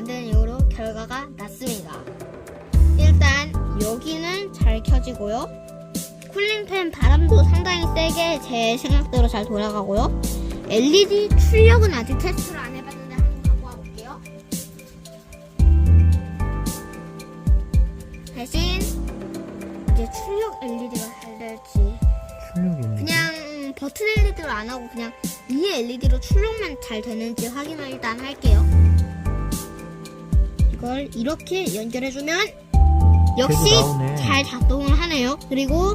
만드는 이후로 결과가 났습니다. 일단 여기는 잘 켜지고요. 쿨링팬 바람도 상당히 세게 제 생각대로 잘 돌아가고요. LED 출력은 아직 테스트를 안 해봤는데 한번 갖고 와볼게요. 대신 이제 출력 LED가 잘 될지 그냥 버튼 LED로 안 하고 그냥 이 LED로 출력만 잘 되는지 확인을 일단 할게요. 이걸 이렇게 연결해주면 역시. 잘 작동을 하네요. 그리고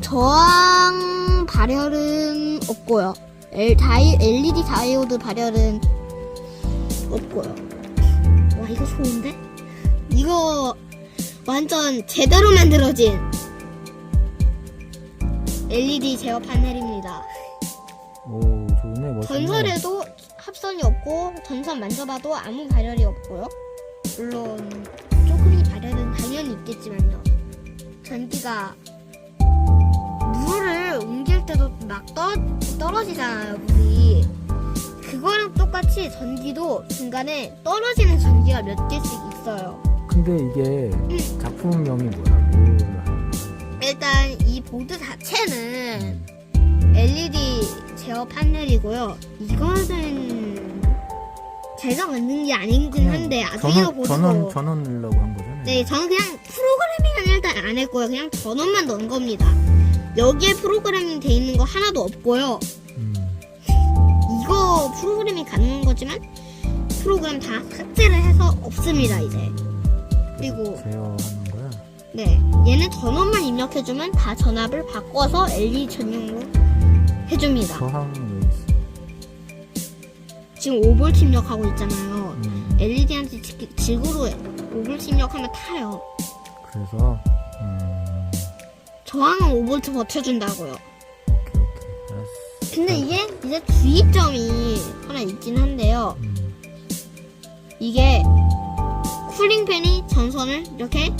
저항 발열은 없고요. L, 다이, LED 다이오드 발열은 없고요. 와 이거 좋은데? 이거 완전 제대로 만들어진 LED 제어 파넬입니다. 오 좋네 멋있네 전선에도 합선이 없고 전선 만져봐도 아무 발열이 없고요. 물론 조금의 발열은 당연히 있겠지만요. 전기가 물을 옮길 때도 막 떠, 떨어지잖아요, 물이. 그거랑 똑같이 전기도 중간에 떨어지는 전기가 몇 개씩 있어요. 근데 이게 작품명이 뭘 하는 거야? 일단 이 보드 자체는 LED 제어 파넬이고요. 이거는 제가 만든 게 아니긴 한데 나중에 전원 보시고 전원 전원 넣으려고 한 거잖아요 네 저는 그냥 프로그래밍은 일단 안 했고요. 그냥 전원만 넣은 겁니다. 여기에 프로그래밍 돼 있는 거 하나도 없고요. 음. 이거 프로그래밍 가능한 거지만 프로그램 다 삭제를 해서 없습니다 이제. 그리고 제어하는 거야 네, 얘는 전원만 입력해주면 다 전압을 바꿔서 LED 전용으로 해줍니다. 저항 왜 있어 지금 5V 입력하고 있잖아요. 음. LED한테 지 구로 5V 입력하면 타요. 그래서 음. 저항은 5V 버텨준다고요. 오케이 오케이 알았어 근데 이게 이제 주의점이 하나 있긴 한데요. 음. 이게 쿨링팬이 전선을 이렇게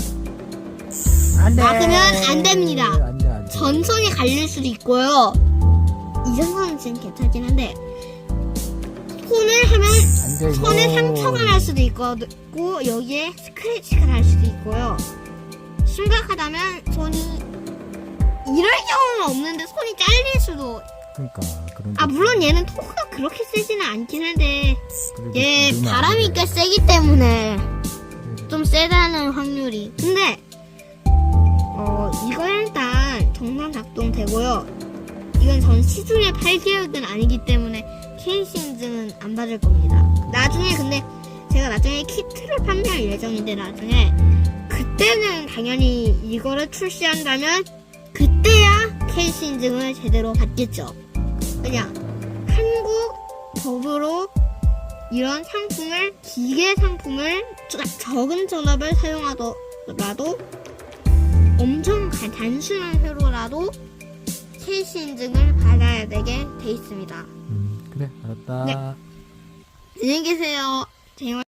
안 돼 막으면 안 됩니다. 안 돼 안 돼 전선이 갈릴 수도 있고요. 이 전선은 지금 괜찮긴 한데 손을 하면 손에 상처가 날 수도 있고 여기에 스크래치가 날 수도 있고요. 심각하다면 손이 이럴 경우는 없는데 손이 잘릴 수도. 그러니까 그런 아게 물론 얘는 토크가 그렇게 세지는 않긴 한데 얘 바람이 돼. 꽤 세기 때문에 그래도 좀 세다는 확률이. 근데 어 이거 일단 정상 작동되고요. 이건 전팔 계획은 아니기 때문에 케이시 인증은 안 받을 겁니다. 나중에 근데 제가 나중에 키트를 판매할 예정인데 나중에 그때는 당연히 이거를 출시한다면 그때야 케이시 인증을 제대로 받겠죠. 그냥 한국 법으로 이런 상품을 기계 상품을 저- 적은 전압을 사용하더라도 엄청 가- 단순한 회로라도 케이시 인증을 받아야 되게 돼 있습니다. 음, 그래 알았다 네. 안녕히 계세요. 제가